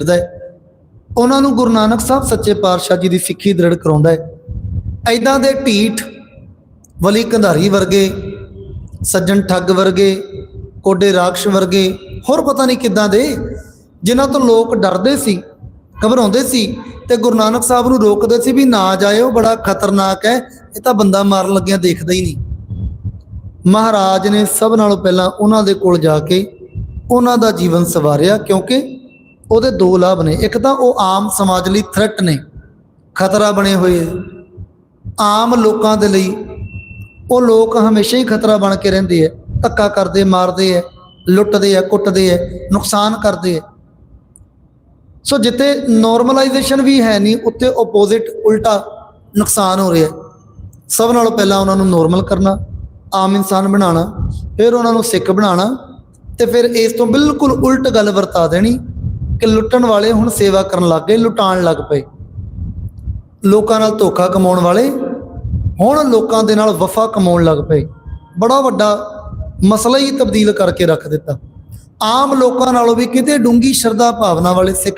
ਕਰਦਾ ਉਹਨਾਂ ਨੂੰ ਗੁਰੂ ਨਾਨਕ ਸਾਹਿਬ ਸੱਚੇ ਪਾਤਸ਼ਾਹ ਜੀ ਦੀ ਸਿੱਖੀ ਦ੍ਰਿੜ ਕਰਾਉਂਦਾ ਹੈ। ਐਦਾਂ ਦੇ ਢੀਠ, ਵਲੀ ਕੰਧਾਰੀ ਵਰਗੇ, ਸੱਜਣ ਠੱਗ ਵਰਗੇ, ਕੋਡੇ ਰਾਖਸ਼ ਵਰਗੇ, ਹੋਰ ਪਤਾ ਨਹੀਂ ਕਿੱਦਾਂ ਦੇ, ਜਿਨ੍ਹਾਂ ਤੋਂ ਲੋਕ ਡਰਦੇ ਸੀ, ਘਬਰਾਉਂਦੇ ਸੀ ਤੇ ਗੁਰੂ ਨਾਨਕ ਸਾਹਿਬ ਨੂੰ ਰੋਕਦੇ ਸੀ ਵੀ ਨਾ ਜਾਇਓ, ਬੜਾ ਖਤਰਨਾਕ ਹੈ, ਇਹ ਤਾਂ ਬੰਦਾ ਮਾਰਨ ਲੱਗਿਆ ਦੇਖਦਾ ਹੀ ਨਹੀਂ। ਮਹਾਰਾਜ ਨੇ ਸਭ ਨਾਲੋਂ ਪਹਿਲਾਂ ਉਹਨਾਂ ਦੇ ਕੋਲ ਜਾ ਕੇ ਉਹਨਾਂ ਦਾ ਜੀਵਨ ਸਵਾਰਿਆ, ਕਿਉਂਕਿ ਉਹਦੇ ਦੋ ਲਾਭ ਨੇ। ਇੱਕ ਤਾਂ ਉਹ ਆਮ ਸਮਾਜ ਲਈ ਥ੍ਰੈਟ ਨੇ। ਖਤਰਾ ਬਣੇ ਹੋਏ ਆਮ ਲੋਕਾਂ ਦੇ ਲਈ ਉਹ ਲੋਕ ਹਮੇਸ਼ਾ ਹੀ ਖਤਰਾ ਬਣ ਕੇ ਰਹਿੰਦੇ ਆ। ਧੱਕਾ ਕਰਦੇ, ਮਾਰਦੇ ਆ, ਲੁੱਟਦੇ ਆ, ਕੁੱਟਦੇ ਆ, ਨੁਕਸਾਨ ਕਰਦੇ ਆ। ਸੋ ਜਿੱਥੇ ਨਾਰਮਲਾਈਜੇਸ਼ਨ ਵੀ ਹੈ ਨਹੀਂ, ਉੱਥੇ ਆਪੋਜ਼ਿਟ ਉਲਟਾ ਨੁਕਸਾਨ ਹੋ ਰਿਹਾ। ਸਭ ਨਾਲੋਂ ਪਹਿਲਾਂ ਉਹਨਾਂ ਨੂੰ ਨਾਰਮਲ ਕਰਨਾ, ਆਮ ਇਨਸਾਨ ਬਣਾਉਣਾ, ਫਿਰ ਉਹਨਾਂ ਨੂੰ ਸਿੱਖ ਬਣਾਉਣਾ ਤੇ ਫਿਰ ਇਸ ਤੋਂ ਬਿਲਕੁਲ ਉਲਟ ਗੱਲ ਵਰਤਾ ਦੇਣੀ। ਕਿ ਲੁੱਟਣ ਵਾਲੇ ਹੁਣ ਸੇਵਾ ਕਰਨ ਲੱਗ ਗਏ, ਲੁਟਾਉਣ ਲੱਗ ਪਏ। ਲੋਕਾਂ ਨਾਲ ਧੋਖਾ ਕਮਾਉਣ ਵਾਲੇ ਹੁਣ ਲੋਕਾਂ ਦੇ ਨਾਲ ਵਫਾ ਕਮਾਉਣ ਲੱਗ ਪਏ। ਬੜਾ ਵੱਡਾ ਮਸਲਾ ਹੀ ਤਬਦੀਲ ਕਰਕੇ ਰੱਖ ਦਿੱਤਾ। ਆਮ ਲੋਕਾਂ ਨਾਲੋਂ ਵੀ ਕਿਤੇ ਡੂੰਗੀ ਸ਼ਰਧਾ ਭਾਵਨਾ ਵਾਲੇ ਸਿੱਖ